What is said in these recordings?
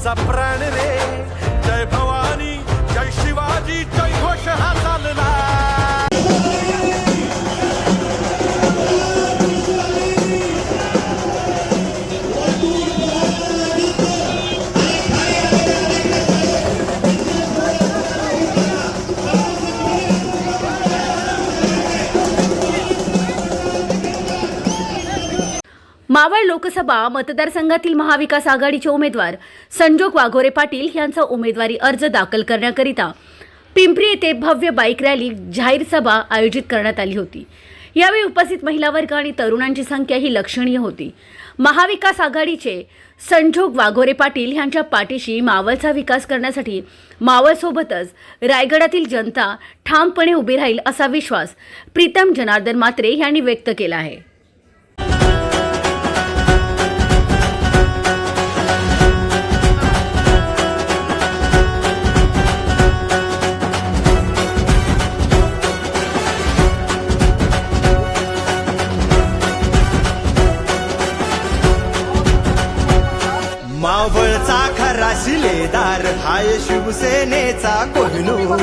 आमचा प्राण रे. जय भवानी जय शिवाजी जय मावळ लोकसभा मतदारसंघातील महाविकास आघाडीचे उमेदवार संजोग वाघोरे पाटील यांचा उमेदवारी अर्ज दाखल करण्याकरिता पिंपरी येथे भव्य बाईक रॅली जाहीर सभा आयोजित करण्यात आली होती. यावेळी उपस्थित महिला वर्ग आणि तरुणांची संख्या ही लक्षणीय होती. महाविकास आघाडीचे संजोग वाघोरे पाटील यांच्या पाठीशी मावळचा विकास करण्यासाठी मावळसोबतच रायगडातील जनता ठामपणे उभी राहील असा विश्वास प्रीतम जनार्दन मात्रे यांनी व्यक्त केला आहे. शिलेदार हाय शिवसेनेचा कोहिनूर.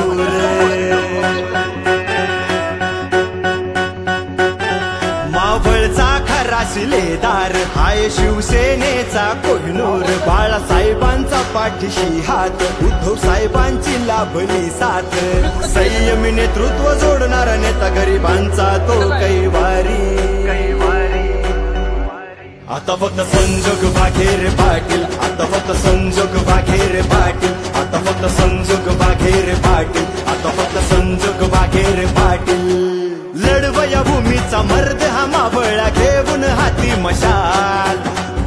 मावळचा खरा शिलेदार हाय शिवसेनेचा कोहिनूर. बाळासाहेबांचा पाठीशी हात उद्धव साहेबांची लाभली साथ. संयमी नेतृत्व जोडणारा नेता गरिबांचा तो कैवारी. आता फक्त संजोग बाघेर पाटील आता फक्त संजोग बाघेर पाटील आता फक्त संजोग बाघेर पाटील आता फक्त संजोग बाघेर पाटील लढवया भूमीचा मर्द हा मावळा घेऊन हाती मशाल.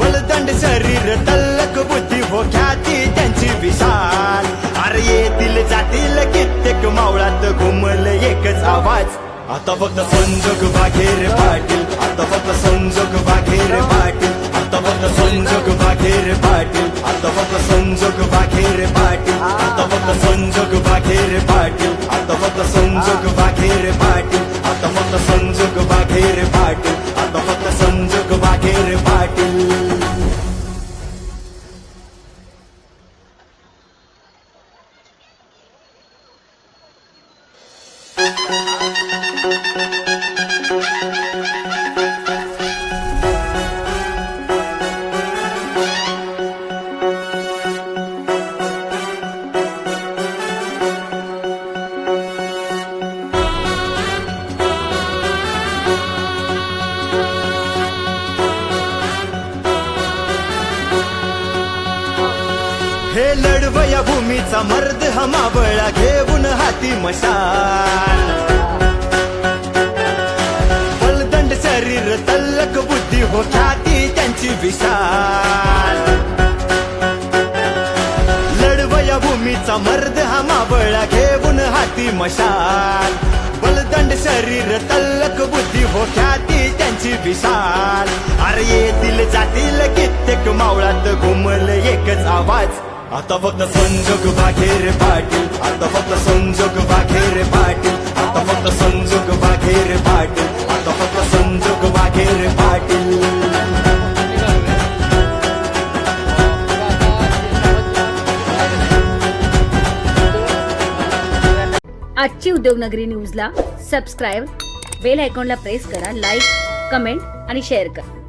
बलदंड शरीर तल्लक बुद्धी हो ख्याती त्यांची विशाल. अरे येतील जातील कित्येक मावळात घुमल एकच आवाज. आता फक्त संजोग वाघेर पाटील. आता फक्त संजोग वाघेर पाटील. आता फक्त संजोग वाघेर पाटील. आता फक्त संजोग वाघेर पाटील. आता फक्त संजोग वाघेर पाटील. आता फक्त संजोग वाघेर पाटील. आता फक्त रे लढवया भूमीचा मर्द हा मावळा घेऊन हाती मशाल. बलदंड शरीर तल्लक बुद्धी हो ख्याती त्यांची विशाल. लढवया भूमीचा मर्द हा मावळा घेऊन हाती मशाल. बलदंड शरीर तल्लक बुद्धी हो ख्याती त्यांची विशाल. अरे येतील जातील कित्येक मावळात घुमल एकच आवाज. आता फक्त संजोग वाघेर पाटील. आता फक्त संजोग वाघेर पाटील. आता फक्त संजोग वाघेर पाटील. आता फक्त संजोग वाघेर पाटील. आजची उद्योगनगरी न्यूजला सबस्क्राईब बेल आयकॉनला प्रेस करा लाईक कमेंट आणि शेअर करा.